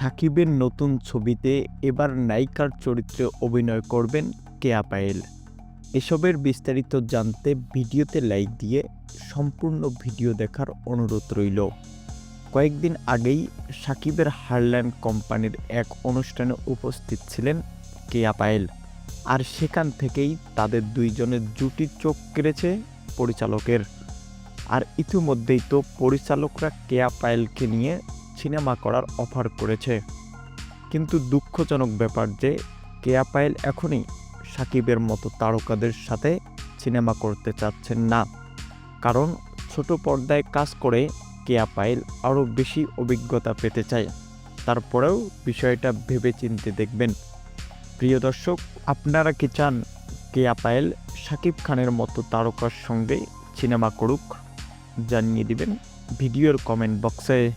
সাকিবের নতুন ছবিতে এবার নায়িকার চরিত্রে অভিনয় করবেন কেয়া পায়েল। এসবের বিস্তারিত জানতে ভিডিওতে লাইক দিয়ে সম্পূর্ণ ভিডিও দেখার অনুরোধ রইল। কয়েকদিন আগেই সাকিবের হারল্যান্ড কোম্পানির এক অনুষ্ঠানে উপস্থিত ছিলেন কেয়া পায়েল। আর সেখান থেকেই তাদের দুইজনের জুটি চোখ কেড়েছে পরিচালকের। আর ইতিমধ্যেই তো পরিচালকরা কেয়া পায়েলকে নিয়ে সিনেমা করার অফার করেছে। কিন্তু দুঃখজনক ব্যাপার যে, কেয়া পায়েল এখনই সাকিবের মতো তারকাদের সাথে সিনেমা করতে চাচ্ছেন না। কারণ ছোট পর্দায় কাজ করে কেয়া পায়েল আরও বেশি অভিজ্ঞতা পেতে চায়। তারপরেও বিষয়টা ভেবে চিনতে দেখবেন। প্রিয় দর্শক, আপনারা কি চান কেয়া পায়েল সাকিব খানের মতো তারকার সঙ্গে সিনেমা করুক? জানিয়ে দিবেন ভিডিওর কমেন্ট বক্সে।